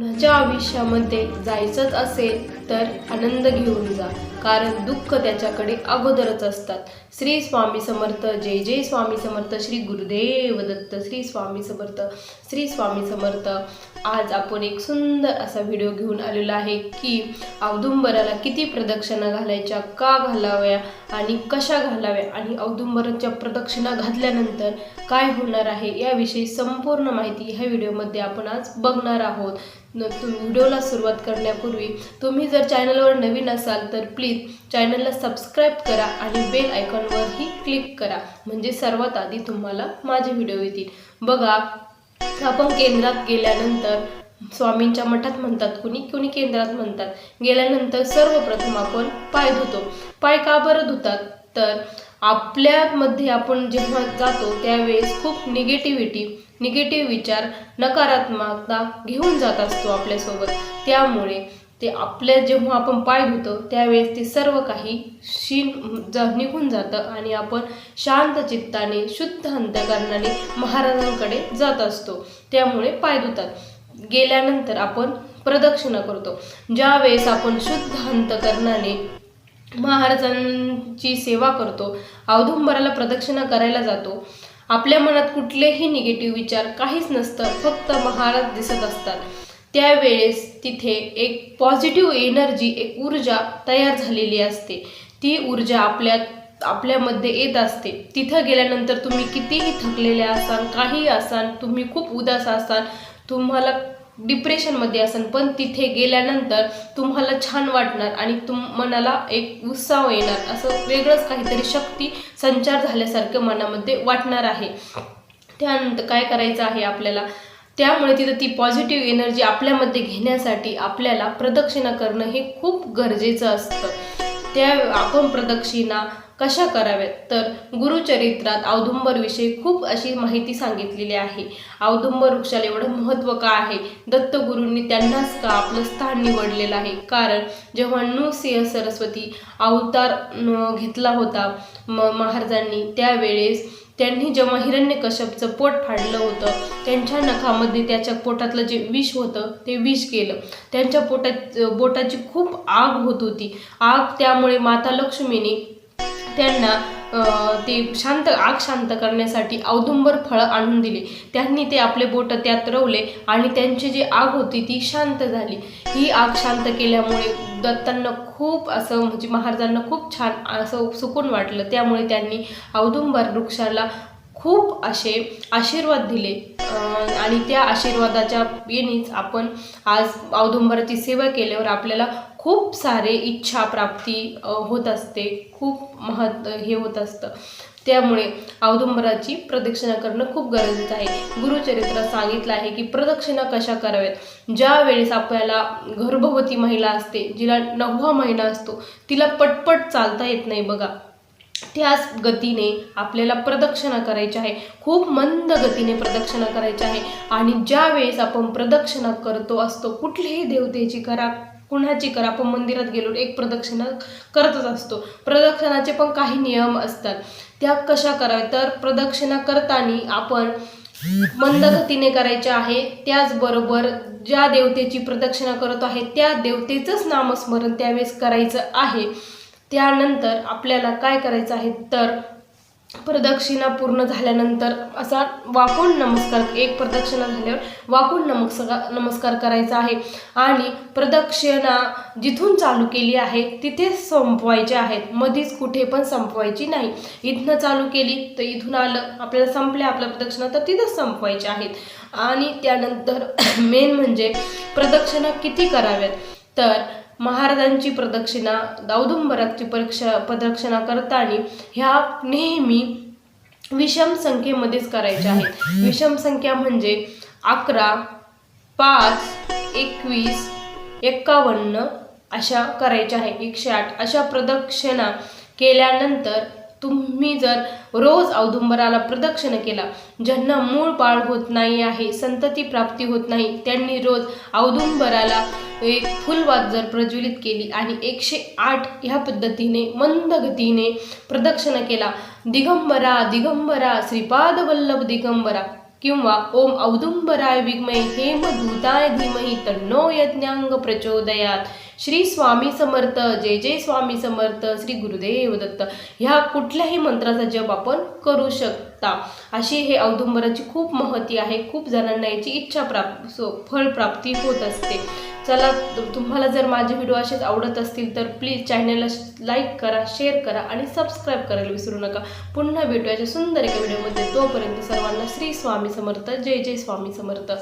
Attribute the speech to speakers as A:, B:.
A: कुणाच्या आयुष्यामध्ये जायचंच असेल तर आनंद घेऊन जा. कारण दुःख त्याच्याकडे अगोदरच असतात. श्री स्वामी समर्थ जय जय स्वामी समर्थ श्री गुरुदेव दत्त श्री स्वामी समर्थ श्री स्वामी समर्थ. आज आपण एक सुंदर असा व्हिडिओ घेऊन आलेला आहे की औदुंबराला किती प्रदक्षिणा घालायच्या का घालाव्या आणि कशा घालाव्या आणि औदुंबराच्या प्रदक्षिणा घातल्यानंतर काय होणार आहे याविषयी संपूर्ण माहिती ह्या व्हिडिओमध्ये आपण आज बघणार आहोत. न तुम्ही व्हिडिओला सुरुवात करण्यापूर्वी तुम्ही जर चॅनलवर नवीन असाल तर प्लीज चॅनलला सबस्क्राईब करा आणि बेल आयकॉनवरही क्लिक करा. म्हणजे सर्वात आधी तुम्हाला माझे व्हिडिओ येतील. बघा आपण केंद्रात गेल्यानंतर स्वामींच्या मठात म्हणतात कुणी? कुणी केंद्रात म्हणतात? गेल्यानंतर सर्वप्रथम आपण पाय धुतो. पाय का बरं धुतात? तर आपल्यामध्ये आपण जेव्हा जातो त्यावेळेस खूप निगेटिव्हिटी निगेटिव्ह विचार नकारात्मकता घेऊन जात असतो आपल्यासोबत. त्यामुळे ते आपल्या जेव्हा आपण पाय धुतो त्यावेळेस ते सर्व काही शीन ज निघून जातं आणि आपण शांत चित्ताने शुद्ध अंतकरणाने महाराजांकडे जात असतो. त्यामुळे पाय धुतात. गेल्यानंतर आपण प्रदक्षिणा करतो. ज्यावेळेस आपण शुद्ध अंतकरणाने महाराजांची सेवा करतो औदुंबराला प्रदक्षिणा करायला जातो आपल्या मनात कुठलेही निगेटिव्ह विचार काहीच नसतं फक्त महाराज दिसत असतात. त्यावेळेस तिथे एक पॉझिटिव्ह एनर्जी एक ऊर्जा तयार झालेली असते. ती ऊर्जा आपल्यात आपल्यामध्ये येत असते. तिथं गेल्यानंतर तुम्ही कितीही थकलेले असाल काही असाल तुम्ही खूप उदास असाल तुम्हाला डिप्रेशनमध्ये असाल पण तिथे गेल्यानंतर तुम्हाला छान वाटणार आणि तुम मनाला एक उत्साह येणार. असं वेगळंच काहीतरी शक्ती संचार झाल्यासारखं मनामध्ये वाटणार आहे. त्यानंतर काय करायचं आहे आपल्याला? त्यामुळे तिथं ती पॉझिटिव्ह एनर्जी आपल्यामध्ये घेण्यासाठी आपल्याला प्रदक्षिणा करणं हे खूप गरजेचं असतं. त्या आपण प्रदक्षिणा कशा कराव्यात? तर गुरुचरित्रात औदुंबरविषयी खूप अशी माहिती सांगितलेली आहे. औदुंबर वृक्षाला एवढं महत्त्व का आहे? दत्तगुरूंनी त्यांनाच का आपलं स्थान निवडलेलं आहे? कारण जेव्हा नृसिंह सरस्वती अवतार घेतला होता म महाराजांनी त्यावेळेस त्यांनी जेव्हा हिरण्यकश्यपचं पोट फाडलं होतं त्यांच्या नखामध्ये त्याच्या पोटातलं जे विष होतं ते विष गेलं. त्यांच्या पोटात बोटाची खूप आग होत होती. आग त्यामुळे माता लक्ष्मीने त्यांना ते शांत आग शांत करण्यासाठी औदुंबर फळं आणून दिले. त्यांनी ते आपले बोट त्यात रवले आणि त्यांची जी आग होती ती शांत झाली. ही आग शांत केल्यामुळे दत्तांना खूप असं म्हणजे महाराजांना खूप छान असं सुकून वाटलं. त्यामुळे त्यांनी औदुंबर वृक्षाला खूप असे आशीर्वाद दिले. आणि त्या आशीर्वादाच्या येणीच आपण आज औदुंबराची सेवा केल्यावर आपल्याला खूप सारे इच्छा प्राप्ती होत असते. खूप महत् हे होत असतं. त्यामुळे औदुंबराची प्रदक्षिणा करणं खूप गरजेचं आहे. गुरुचरित्रात सांगितलं आहे की प्रदक्षिणा कशा कराव्यात? ज्या वेळेस आपल्याला गर्भवती महिला असते जिला नववा महिना असतो तिला पटपट चालता येत नाही बघा. त्याच गतीने आपल्याला प्रदक्षिणा करायची आहे. खूप मंद गतीने प्रदक्षिणा करायची आहे. आणि ज्या वेळेस आपण प्रदक्षिणा करतो असतो कुठल्याही देवतेची करा कुणाची करा? आपण मंदिरात गेलो एक प्रदक्षिणा करतच असतो. प्रदक्षिणाचे पण काही नियम असतात. त्या कशा कराव्या तर प्रदक्षिणा करताना आपण मंद गतीने करायचे आहे. त्याचबरोबर ज्या देवतेची प्रदक्षिणा करत आहे त्या देवतेचंच नामस्मरण त्यावेळेस करायचं आहे. त्यानंतर आपल्याला काय करायचं आहे? तर प्रदक्षिणा पूर्ण झाल्यानंतर असा वाकून नमस्कार एक प्रदक्षिणा झाल्यावर वाकून नमस्कार नमस्कार करायचा आहे. आणि प्रदक्षिणा जिथून चालू केली आहे तिथेच संपवायचे आहेत. मधीच कुठे पण संपवायची नाही. इथनं चालू केली तर इथून आलं आपल्याला संपल्या आपल्या प्रदक्षिणा तर तिथंच संपवायचे आहेत. आणि त्यानंतर मेन म्हणजे प्रदक्षिणा किती कराव्यात? तर महाराजांची प्रदक्षिणा औदुंबराची परीक्षा प्रदक्षिणा करताना ह्या नेहमी विषम संख्येमध्येच करायच्या आहेत. विषम संख्या म्हणजे अकरा पाच एकवीस एक्कावन्न अशा करायच्या आहे एकशे आठ अशा प्रदक्षिणा केल्यानंतर तुम्ही जर रोज औदुंबराला प्रदक्षिणा केला ज्यांना मूळ बाळ होत नाही आहे संतती प्राप्ती होत नाही त्यांनी रोज औदुंबराला एक फुलवात जर प्रज्वलित केली आणि एकशे आठ ह्या पद्धतीने मंद गतीने प्रदक्षिणा केला दिगंबरा दिगंबरा श्रीपाद वल्लभ दिगंबरा किंवा ओम औदुंबराय विग्मय हेम दूताय धीमहि तन्नो यज्ञांग प्रचोदयात. श्री स्वामी समर्थ जय जय स्वामी समर्थ श्री गुरुदेव दत्त. ह्या कुठल्याही मंत्राचा जप आपण करू शकता. अशी हे औदुंबराची खूप महती आहे. खूप जणांना याची इच्छा प्राप्त फळ फळप्राप्ती होत असते. चला तुम्हाला जर माझे व्हिडिओ असेच आवडत असतील तर प्लीज चॅनलला लाईक करा शेअर करा आणि सबस्क्राईब करायला विसरू नका. पुन्हा भेटूयाच्या सुंदर एका व्हिडिओमध्ये. तोपर्यंत सर्वांना श्री स्वामी समर्थ जय जय स्वामी समर्थ.